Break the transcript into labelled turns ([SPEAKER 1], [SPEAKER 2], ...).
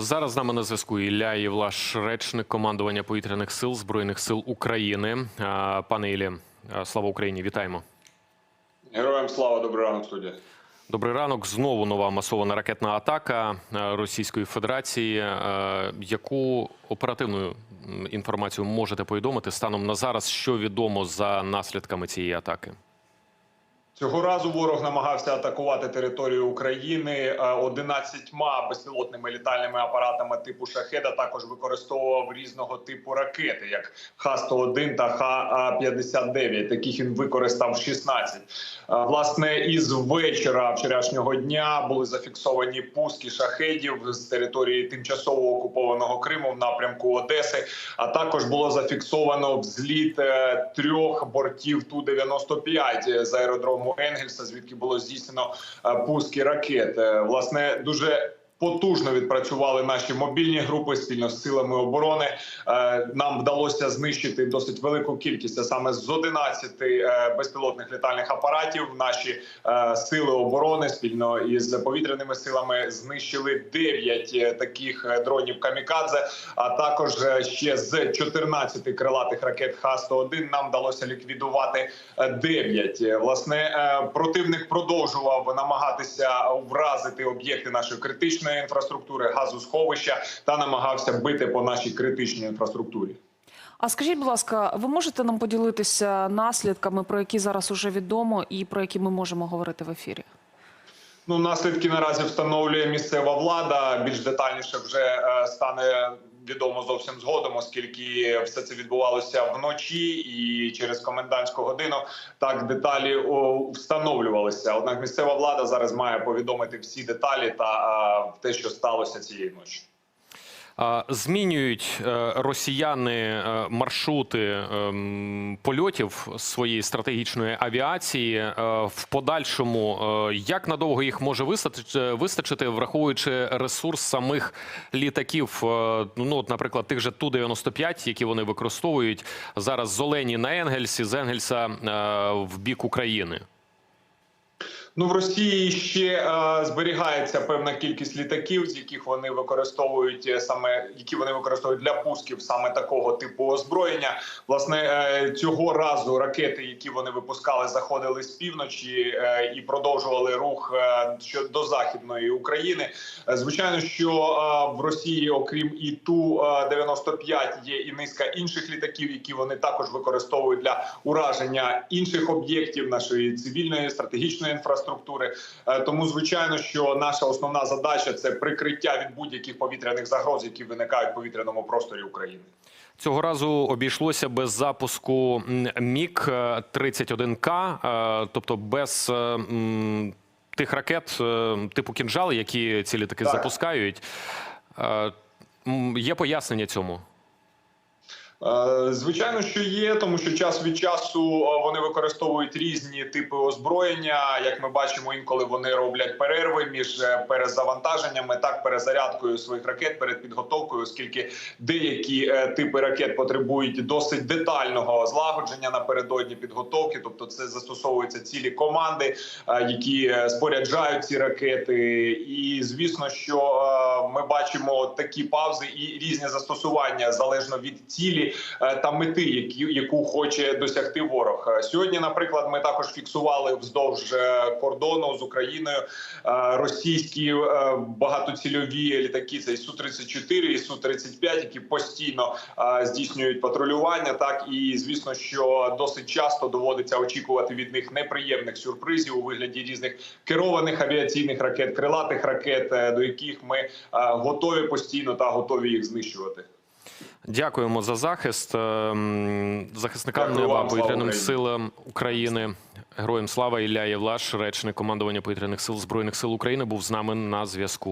[SPEAKER 1] Зараз з нами на зв'язку Ілля Євлаш, речник командування повітряних сил Збройних сил України. Пане Іллі, слава Україні! Вітаємо!
[SPEAKER 2] Героям слава, добрий ранок, студія.
[SPEAKER 1] Добрий ранок. Знову нова масована ракетна атака Російської Федерації. Яку оперативну інформацію можете повідомити станом на зараз? Що відомо за наслідками цієї атаки?
[SPEAKER 2] Цього разу ворог намагався атакувати територію України е, 11 безпілотними літальними апаратами типу шахеда. Також використовував різного типу ракети, як Х-101 та Х-59. Таких він використав 16. Е, Власне, із вечора вчорашнього дня були зафіксовані пуски шахедів з території тимчасово окупованого Криму в напрямку Одеси. А також було зафіксовано взліт е, трьох бортів Ту 95 з аеродрому Енгельса, звідки було здійснено е, пуски ракет. Е, Власне, дуже Потужно відпрацювали наші мобільні групи спільно з силами оборони. Е, Нам вдалося знищити досить велику кількість, а саме з 11 е, безпілотних літальних апаратів. Наші е, сили оборони спільно із повітряними силами знищили 9 таких дронів камікадзе. А також ще з 14 крилатих ракет Х-101 нам вдалося ліквідувати 9. Власне, противник продовжував намагатися вразити об'єкти нашої критичної інфраструктури, газосховища та намагався бити по нашій критичній інфраструктурі.
[SPEAKER 3] А скажіть, будь ласка, ви можете нам поділитися наслідками, про які зараз уже відомо, і про які ми можемо говорити в ефірі?
[SPEAKER 2] Ну, наслідки наразі встановлює місцева влада. Більш детальніше вже е, стане відомо зовсім згодом, оскільки все це відбувалося вночі і через комендантську годину так деталі встановлювалися. Однак місцева влада зараз має повідомити всі деталі та те, що сталося цієї ночі.
[SPEAKER 1] Змінюють е, росіяни е, маршрути ем, польотів своєї стратегічної авіації Е, в подальшому. Як надовго їх може вистачити, враховуючи ресурс самих літаків? Ну, от, наприклад, тих же ту 95 які вони використовують зараз з Олені на Енгельсі, з Енгельса в бік України.
[SPEAKER 2] Ну в Росії ще е, зберігається певна кількість літаків, з яких вони використовують е, саме які вони використовують для пусків саме такого типу озброєння. Власне е, цього разу ракети, які вони випускали, заходили з півночі е, і продовжували рух е, до західної України. Е, Звичайно, що е, в Росії, окрім і ту 95 є і низка інших літаків, які вони також використовують для ураження інших об'єктів нашої цивільної стратегічної інфраструктури. Е, Тому, звичайно, що наша основна задача це прикриття від будь-яких повітряних загроз, які виникають в повітряному просторі України.
[SPEAKER 1] Цього разу обійшлося без запуску Міг 31 к тобто без е, тих ракет е, типу кінжал, які ці літаки
[SPEAKER 2] Так.
[SPEAKER 1] запускають. Е, Є пояснення цьому.
[SPEAKER 2] Е, Звичайно, що є, тому що час від часу е, вони використовують різні типи озброєння. Як ми бачимо, інколи вони роблять перерви між е, перезавантаженнями, так перезарядкою своїх ракет перед підготовкою, оскільки деякі типи ракет потребують досить детального злагодження напередодні підготовки. Тобто, це застосовуються цілі команди, які споряджають ці ракети. І звісно, що ми бачимо такі паузи і різні застосування залежно від цілі е, та мети, які яку хоче досягти ворог. Е, Сьогодні, наприклад, ми також фіксували вздовж е, кордону з Україною російські багатоцільові літаки. Це і су 34 і су 35 які постійно здійснюють патрулювання. Так і звісно, що досить часто доводиться очікувати від них неприємних сюрпризів у вигляді різних керованих авіаційних ракет, крилатих ракет, до яких ми готові постійно та готові їх знищувати.
[SPEAKER 1] Дякуємо за захист Ем, захисникам неба повітряним силам України. Героям слава Ілля Євлаш, речник командування повітряних сил збройних сил України, був з нами на зв'язку.